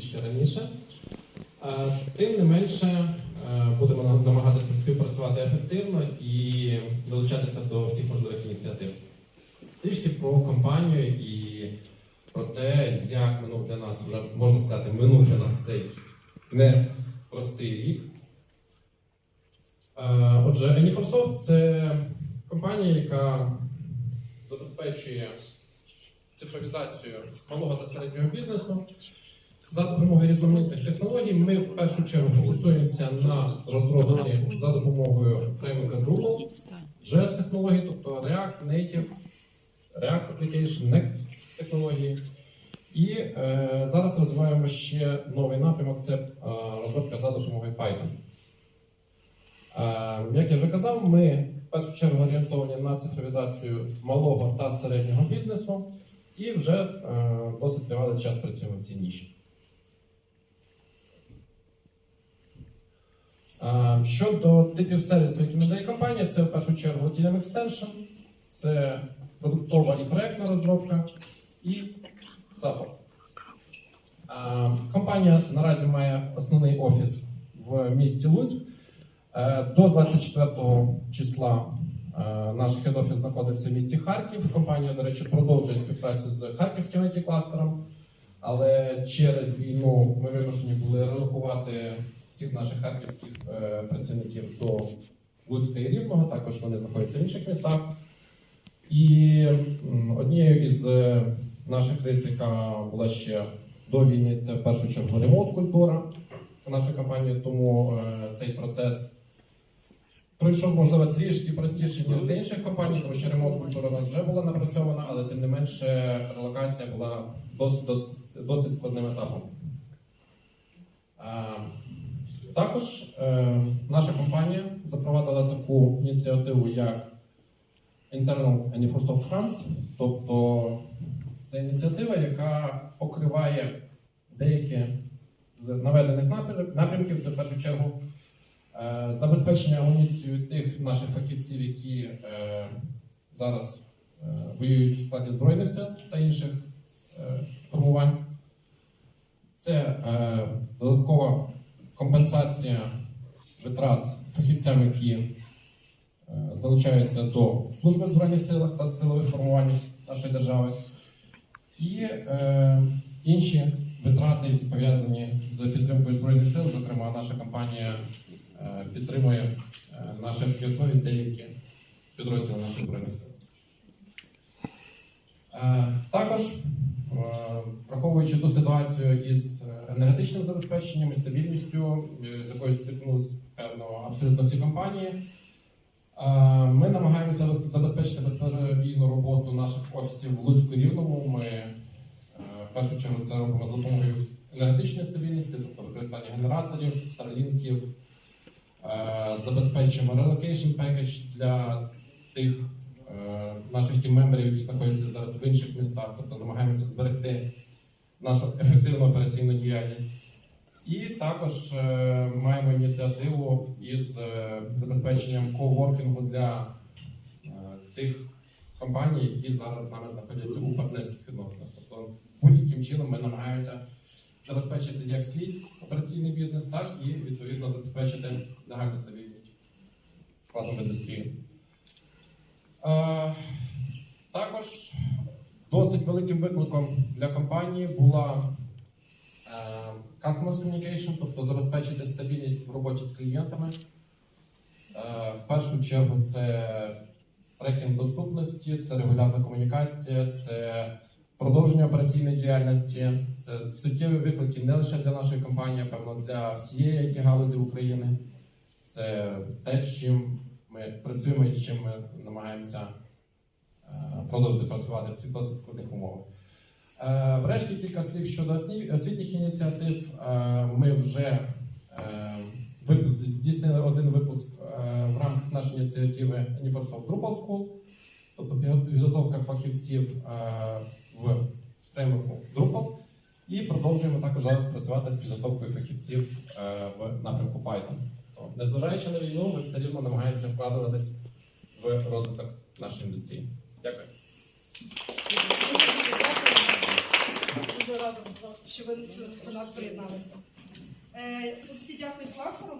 трішечки раніше. Е, Тим не менше, е, будемо намагатися співпрацювати ефективно і долучатися до всіх можливих ініціатив. Трішки про компанію і про те, як минув для нас вже можна сказати, минув для нас цей непростий рік. Е, Отже, Anyforsoft – це компанія, яка забезпечує цифровізацію малого та середнього бізнесу. За допомогою різноманітних технологій ми в першу чергу фокусуємося на розробці за допомогою фреймворка Drupal, JS технологій, тобто React, Native, React Application, Next технології. І е, зараз розвиваємо ще новий напрямок це е, розробка за допомогою Python. Е, як я вже казав, ми в першу чергу орієнтовані на цифровізацію малого та середнього бізнесу і вже е, досить тривалий час працюємо в цій ніші. Щодо типів сервісу, які надає компанія, це в першу чергу TLM Extension, це продуктова і проектна розробка і SAFO. Е, Компанія наразі має основний офіс в місті Луцьк. Е, До 24 числа е, наш хед-офіс знаходився в місті Харків. Компанія, до речі, продовжує співпрацю з харківським it кластером але через війну ми вимушені були релокувати всіх наших харківських е, працівників до Луцька і Рівного. Також вони знаходяться в інших містах. І однією із е, наших рис, яка була ще до війни, це в першу чергу ремонт культура нашої компанії, тому е, цей процес пройшов, можливо, трішки простіше, ніж для інших компаній, тому що ремонт культура у нас вже була напрацьована, але тим не менше релокація була досить, досить складним етапом. Також е, наша компанія запровадила таку ініціативу, як Internal Anyforsoft France, тобто це ініціатива, яка покриває деякі з наведених напрямків. Це в першу чергу е, забезпечення амуніцією тих наших фахівців, які е, зараз е, воюють в складі Збройних сил та інших е, формувань. Це е, додаткова компенсація витрат фахівцям, які е, залучаються до служби Збройних силах та силових формувань нашої держави. І е, інші витрати, які пов'язані з підтримкою Збройних сил, зокрема, наша компанія е, підтримує е, на шефській основі деякі підрозділи наших Збройних сил. Е, Також, враховуючи ту ситуацію із е, енергетичним забезпеченням і стабільністю, е, з якою стикнулися певно абсолютно всі компанії, е, ми намагаємося забезпечити безперебійну роботу наших офісів в Луцьку Рівному. Ми е, в першу чергу це робимо за допомогою енергетичної стабільності, тобто використання генераторів, старлінків, е, забезпечуємо relocation package для тих е, наших тім-мемберів, які знаходяться зараз в інших містах, тобто намагаємося зберегти нашу ефективну операційну діяльність. І також е, маємо ініціативу із е, забезпеченням коворкінгу для е, тих компаній, які зараз з нами знаходяться у партнерських відносинах. Тобто будь-яким чином ми намагаємося забезпечити як свій операційний бізнес, так і відповідно забезпечити загальну стабільність вкладу в індустрію. Е, також досить великим викликом для компанії була е, Customer Communication, тобто забезпечити стабільність в роботі з клієнтами. Е, В першу чергу це трекінг доступності, це регулярна комунікація, це продовження операційної діяльності, це суттєві виклики не лише для нашої компанії, а певно для всієї it галузі України. Це те, з чим ми працюємо і з чим ми намагаємося продовжити працювати в цих досить складних умовах. Е, Врешті кілька слів щодо освітніх ініціатив. Е, Ми вже е, здійснили один випуск е, в рамках нашої ініціативи Universal Drupal School, тобто підготовка фахівців е, в фреймворку Drupal. І продовжуємо також зараз працювати з підготовкою фахівців е, в напрямку Python. Тобто, незважаючи на війну, ми все рівно намагаємося вкладуватись в розвиток нашої індустрії. Що ви до нас приєдналися. Е, Всі дякують кластеру.